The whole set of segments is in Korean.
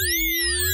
Música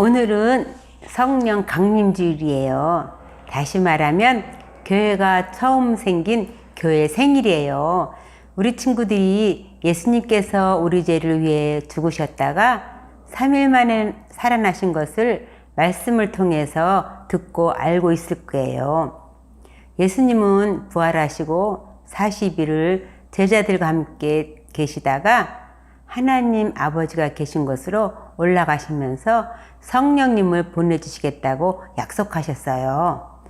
오늘은 성령 강림주일이에요. 다시 말하면 교회가 처음 생긴 교회 생일이에요. 우리 친구들이 예수님께서 우리 죄를 위해 죽으셨다가 3일 만에 살아나신 것을 말씀을 통해서 듣고 알고 있을 거예요. 예수님은 부활하시고 40일을 제자들과 함께 계시다가 하나님 아버지가 계신 곳으로 올라가시면서 성령님을 보내주시겠다고 약속하셨어요.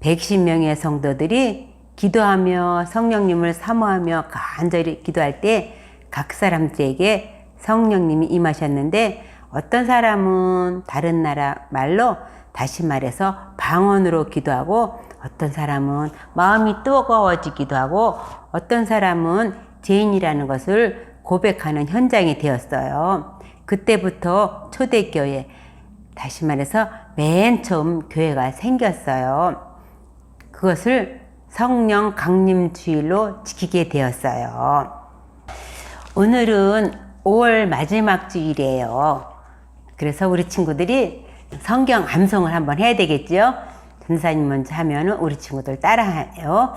110명의 성도들이 기도하며 성령님을 사모하며 간절히 기도할 때 각 사람들에게 성령님이 임하셨는데 어떤 사람은 다른 나라 말로 다시 말해서 방언으로 기도하고 어떤 사람은 마음이 뜨거워지기도 하고 어떤 사람은 죄인이라는 것을 고백하는 현장이 되었어요. 그때부터 초대교회, 다시 말해서 맨 처음 교회가 생겼어요. 그것을 성령 강림주일로 지키게 되었어요. 오늘은 5월 마지막 주일이에요. 그래서 우리 친구들이 성경 암송을 한번 해야 되겠죠? 전사님 먼저 하면은 우리 친구들 따라해요.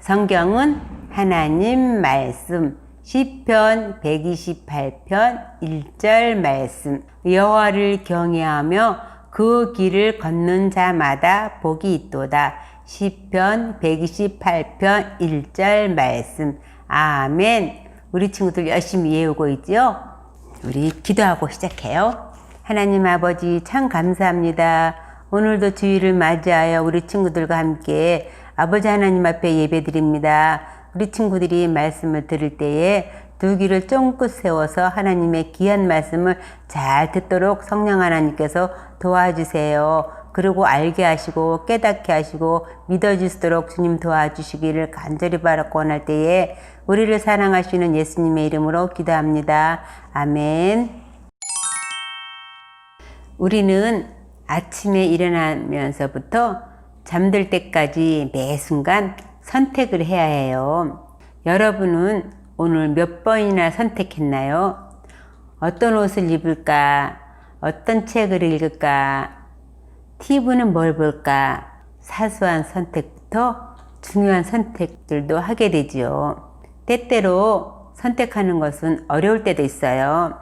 성경은 하나님 말씀 시편 128편 1절 말씀 여호와를 경외하며 그 길을 걷는 자마다 복이 있도다. 시편 128편 1절 말씀 아멘. 우리 친구들 열심히 외우고 있죠? 우리 기도하고 시작해요. 하나님 아버지 참 감사합니다. 오늘도 주일을 맞이하여 우리 친구들과 함께 아버지 하나님 앞에 예배 드립니다. 우리 친구들이 말씀을 들을 때에 두 귀를 쫑긋 세워서 하나님의 귀한 말씀을 잘 듣도록 성령 하나님께서 도와주세요. 그리고 알게 하시고 깨닫게 하시고 믿어주시도록 주님 도와주시기를 간절히 바라고 원할 때에 우리를 사랑하시는 예수님의 이름으로 기도합니다. 아멘. 우리는 아침에 일어나면서부터 잠들 때까지 매 순간 선택을 해야 해요. 여러분은 오늘 몇 번이나 선택했나요? 어떤 옷을 입을까? 어떤 책을 읽을까? TV는 뭘 볼까? 사소한 선택부터 중요한 선택들도 하게 되지요. 때때로 선택하는 것은 어려울 때도 있어요.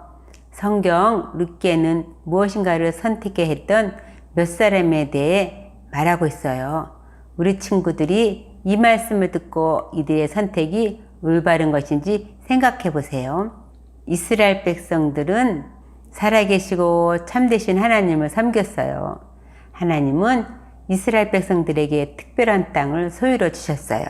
성경 룻게는 무엇인가를 선택해 했던 몇 사람에 대해 말하고 있어요. 우리 친구들이 이 말씀을 듣고 이들의 선택이 올바른 것인지 생각해 보세요. 이스라엘 백성들은 살아계시고 참되신 하나님을 섬겼어요. 하나님은 이스라엘 백성들에게 특별한 땅을 소유로 주셨어요.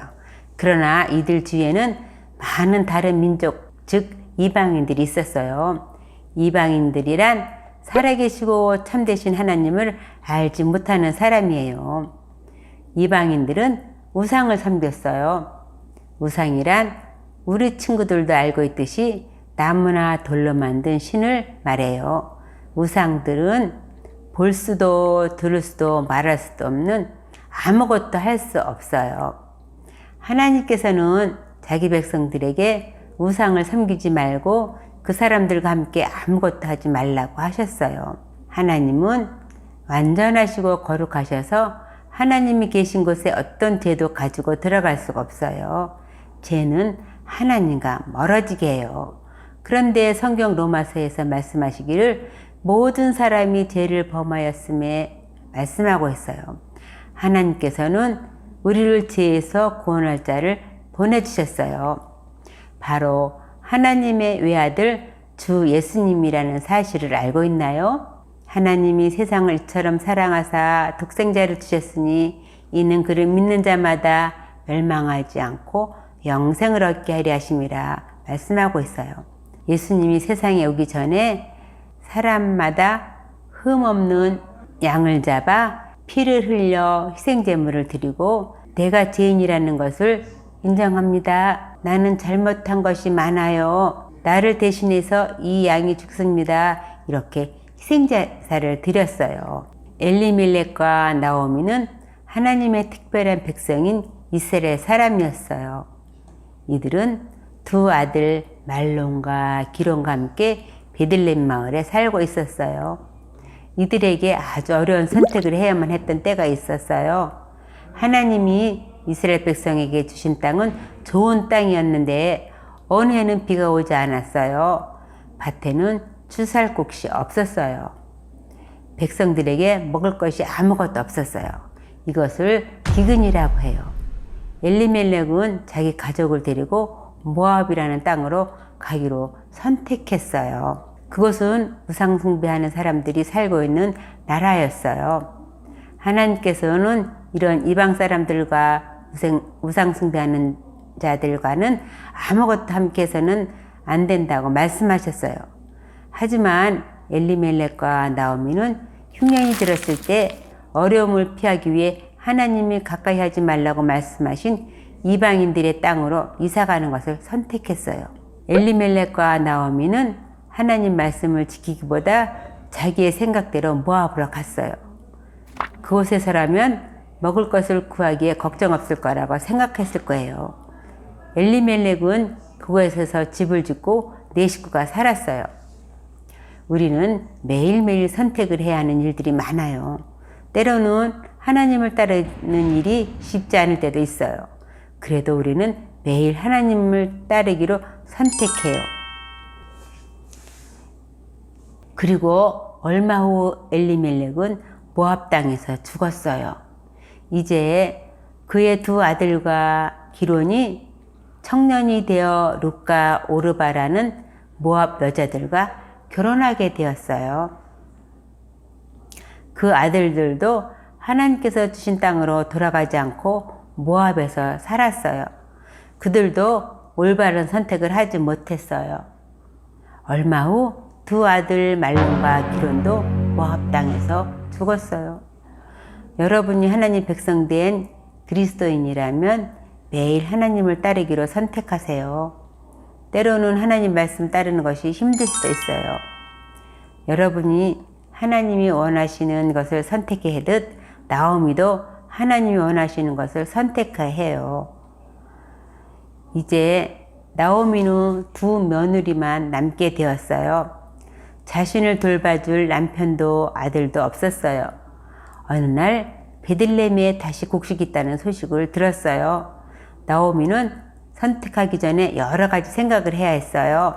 그러나 이들 주위에는 많은 다른 민족, 즉 이방인들이 있었어요. 이방인들이란 살아계시고 참되신 하나님을 알지 못하는 사람이에요. 이방인들은 우상을 섬겼어요. 우상이란 우리 친구들도 알고 있듯이 나무나 돌로 만든 신을 말해요. 우상들은 볼 수도 들을 수도 말할 수도 없는 아무것도 할 수 없어요. 하나님께서는 자기 백성들에게 우상을 섬기지 말고 그 사람들과 함께 아무것도 하지 말라고 하셨어요. 하나님은 완전하시고 거룩하셔서 하나님이 계신 곳에 어떤 죄도 가지고 들어갈 수가 없어요. 죄는 하나님과 멀어지게 해요. 그런데 성경 로마서에서 말씀하시기를 모든 사람이 죄를 범하였음에 말씀하고 있어요. 하나님께서는 우리를 죄에서 구원할 자를 보내주셨어요. 바로 하나님의 외아들 주 예수님이라는 사실을 알고 있나요? 하나님이 세상을 이처럼 사랑하사 독생자를 주셨으니 이는 그를 믿는 자마다 멸망하지 않고 영생을 얻게 하려 하심이라 말씀하고 있어요. 예수님이 세상에 오기 전에 사람마다 흠 없는 양을 잡아 피를 흘려 희생제물을 드리고 내가 죄인이라는 것을 인정합니다. 나는 잘못한 것이 많아요. 나를 대신해서 이 양이 죽습니다. 이렇게 희생제사를 드렸어요. 엘리멜렉과 나오미는 하나님의 특별한 백성인 이스라엘 사람이었어요. 이들은 두 아들 말론과 기론과 함께 베들렘 마을에 살고 있었어요. 이들에게 아주 어려운 선택을 해야만 했던 때가 있었어요. 하나님이 이스라엘 백성에게 주신 땅은 좋은 땅이었는데 어느 해는 비가 오지 않았어요. 밭에는 추수할 곳이 없었어요. 백성들에게 먹을 것이 아무것도 없었어요. 이것을 기근이라고 해요. 엘리멜렉은 자기 가족을 데리고 모압이라는 땅으로 가기로 선택했어요. 그곳은 우상숭배하는 사람들이 살고 있는 나라였어요. 하나님께서는 이런 이방 사람들과 우상숭배하는 자들과는 아무것도 함께해서는 안 된다고 말씀하셨어요. 하지만 엘리멜렉과 나오미는 흉년이 들었을 때 어려움을 피하기 위해 하나님이 가까이 하지 말라고 말씀하신 이방인들의 땅으로 이사가는 것을 선택했어요. 엘리멜렉과 나오미는 하나님 말씀을 지키기보다 자기의 생각대로 모압으로 갔어요. 그곳에서라면 먹을 것을 구하기에 걱정 없을 거라고 생각했을 거예요. 엘리멜렉은 그곳에서 집을 짓고 네 식구가 살았어요. 우리는 매일매일 선택을 해야 하는 일들이 많아요. 때로는 하나님을 따르는 일이 쉽지 않을 때도 있어요. 그래도 우리는 매일 하나님을 따르기로 선택해요. 그리고 얼마 후 엘리멜렉은 모압 땅에서 죽었어요. 이제 그의 두 아들과 기론이 청년이 되어 룩과 오르바라는 모압 여자들과 결혼하게 되었어요. 그 아들들도 하나님께서 주신 땅으로 돌아가지 않고 모압에서 살았어요. 그들도 올바른 선택을 하지 못했어요. 얼마 후 두 아들 말론과 기론도 모압 땅에서 죽었어요. 여러분이 하나님 백성된 그리스도인이라면 매일 하나님을 따르기로 선택하세요. 때로는 하나님 말씀 따르는 것이 힘들 수도 있어요. 여러분이 하나님이 원하시는 것을 선택해야듯 나오미도 하나님이 원하시는 것을 선택해요. 이제 나오미는 두 며느리만 남게 되었어요. 자신을 돌봐줄 남편도 아들도 없었어요. 어느 날 베들레헴에 다시 곡식이 있다는 소식을 들었어요. 나오미는 선택하기 전에 여러 가지 생각을 해야 했어요.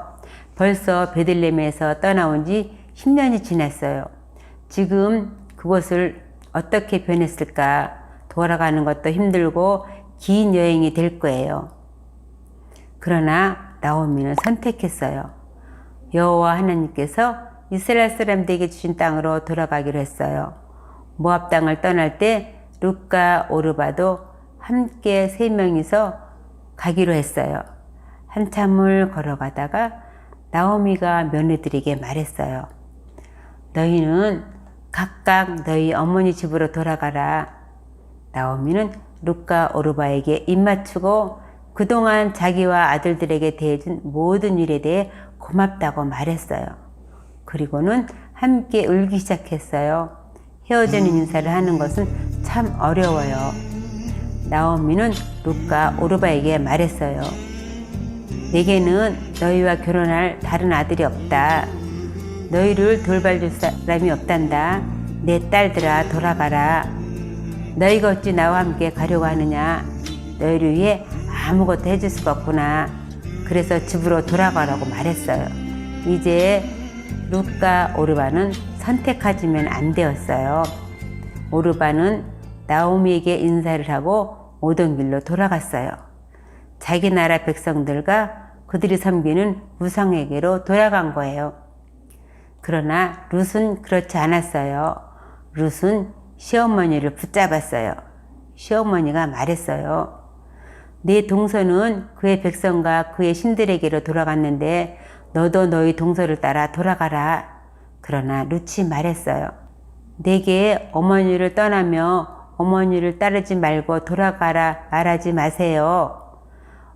벌써 베들레헴에서 떠나온 지 10년이 지났어요. 지금 그곳을 어떻게 변했을까? 돌아가는 것도 힘들고 긴 여행이 될 거예요. 그러나 나오미는 선택했어요. 여호와 하나님께서 이스라엘 사람들에게 주신 땅으로 돌아가기로 했어요. 모압 땅을 떠날 때 룻과 오르바도 함께 세 명이서 가기로 했어요. 한참을 걸어가다가 나오미가 며느들에게 말했어요. 너희는 각각 너희 어머니 집으로 돌아가라. 나오미는 룻과 오르바에게 입맞추고 그동안 자기와 아들들에게 대해준 모든 일에 대해 고맙다고 말했어요. 그리고는 함께 울기 시작했어요. 헤어지는 인사를 하는 것은 참 어려워요. 나오미는 룻과 오르바에게 말했어요. 내게는 너희와 결혼할 다른 아들이 없다. 너희를 돌봐줄 사람이 없단다. 내 딸들아 돌아가라. 너희가 어찌 나와 함께 가려고 하느냐. 너희를 위해 아무것도 해줄 수가 없구나. 그래서 집으로 돌아가라고 말했어요. 이제 룻과 오르바는 선택하지면 안 되었어요. 오르바는 나오미에게 인사를 하고 오던 길로 돌아갔어요. 자기 나라 백성들과 그들이 섬기는 우상에게로 돌아간 거예요. 그러나 룻은 그렇지 않았어요. 룻은 시어머니를 붙잡았어요. 시어머니가 말했어요. 네 동서는 그의 백성과 그의 신들에게로 돌아갔는데 너도 너희 동서를 따라 돌아가라. 그러나 룻이 말했어요. 내게 어머니를 떠나며 어머니를 따르지 말고 돌아가라 말하지 마세요.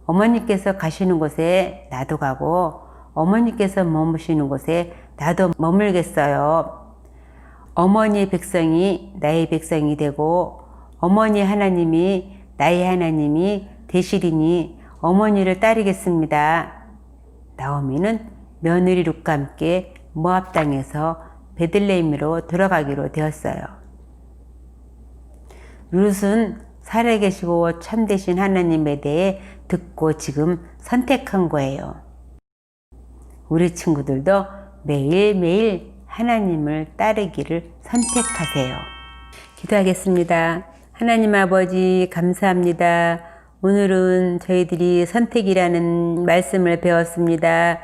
어머니께서 가시는 곳에 나도 가고 어머니께서 머무시는 곳에 나도 머물겠어요. 어머니의 백성이 나의 백성이 되고 어머니 하나님이 나의 하나님이 되시리니 어머니를 따르겠습니다. 나오미는 며느리 룩과 함께 모압 땅에서 베들레헴으로 들어가기로 되었어요. 룻은 살아계시고 참되신 하나님에 대해 듣고 지금 선택한 거예요. 우리 친구들도 매일매일 하나님을 따르기를 선택하세요. 기도하겠습니다. 하나님 아버지, 감사합니다. 오늘은 저희들이 선택이라는 말씀을 배웠습니다.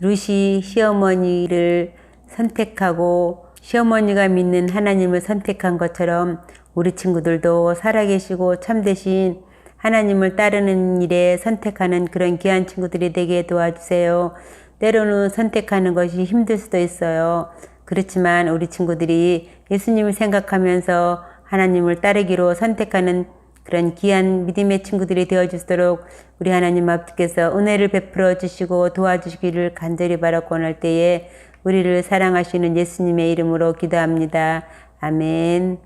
루시 시어머니를 선택하고 시어머니가 믿는 하나님을 선택한 것처럼 우리 친구들도 살아계시고 참되신 하나님을 따르는 일에 선택하는 그런 귀한 친구들이 되게 도와주세요. 때로는 선택하는 것이 힘들 수도 있어요. 그렇지만 우리 친구들이 예수님을 생각하면서 하나님을 따르기로 선택하는 그런 귀한 믿음의 친구들이 되어주도록 우리 하나님 아버지께서 은혜를 베풀어 주시고 도와주시기를 간절히 바라고 원할 때에 우리를 사랑하시는 예수님의 이름으로 기도합니다. 아멘.